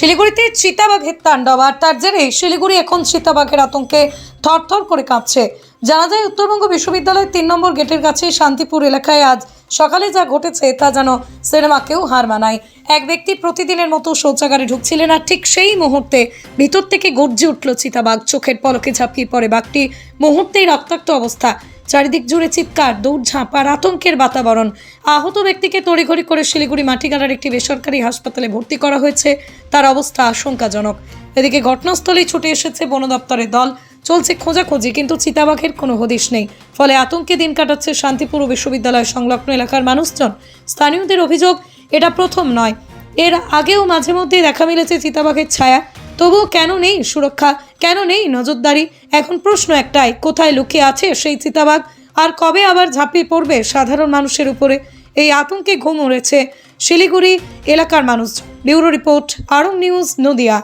শিলিগুড়িতে চিতাবাঘের তাণ্ডব, আর তার জেরে শিলিগুড়ি এখন চিতাবাঘের আতঙ্কে থরথর করে কাঁপছে। জানা যায়, উত্তরবঙ্গ বিশ্ববিদ্যালয়ের তিন নম্বর গেটের কাছে শান্তিপুর এলাকায় আজ সকালে যা ঘটেছে তা যেন সিনেমাকেও হার মানায়। এক ব্যক্তি প্রতিদিনের মতো শৌচাগারে ঢুকছিলেন, আর ঠিক সেই মুহূর্তে ভিতর থেকে গর্জে উঠল চিতাবাঘ। চোখের পলকে ঝাঁপিয়ে পড়ে বাঘটি। মুহূর্তেই রক্তাক্ত অবস্থা। চারিদিক জুড়ে চিৎকার দৌড়ঝাঁপ আর আতঙ্কের বাতাবরণ। আহত ব্যক্তিকে তড়িঘড়ি করে শিলিগুড়ি মাটিগাড়ার একটি বেসরকারি হাসপাতালে ভর্তি করা হয়েছে। তার অবস্থা আশঙ্কাজনক। এদিকে ঘটনাস্থলেই ছুটে এসেছে বন দপ্তরের দল। চলছে খোঁজাখুঁজি, কিন্তু চিতাবাঘের কোনো হদিশ নেই। ফলে আতঙ্কে দিন কাটাচ্ছে শান্তিপুর বিশ্ববিদ্যালয় সংলগ্ন এলাকার মানুষজন। স্থানীয়দের অভিযোগ, এটা প্রথম নয়। এর আগেও মাঝে মধ্যে দেখা মিলেছে চিতাবাঘের ছায়া। তবুও কেন নেই সুরক্ষা? কেন নেই নজরদারি? এখন প্রশ্ন একটাই, কোথায় লুকিয়ে আছে সেই চিতাবাঘ? আর কবে আবার ঝাঁপিয়ে পড়বে সাধারণ মানুষের উপরে? এই আতঙ্কে ঘুম উড়েছে শিলিগুড়ি এলাকার মানুষ। ব্যুরো রিপোর্ট আরং নিউজ, নদিয়া।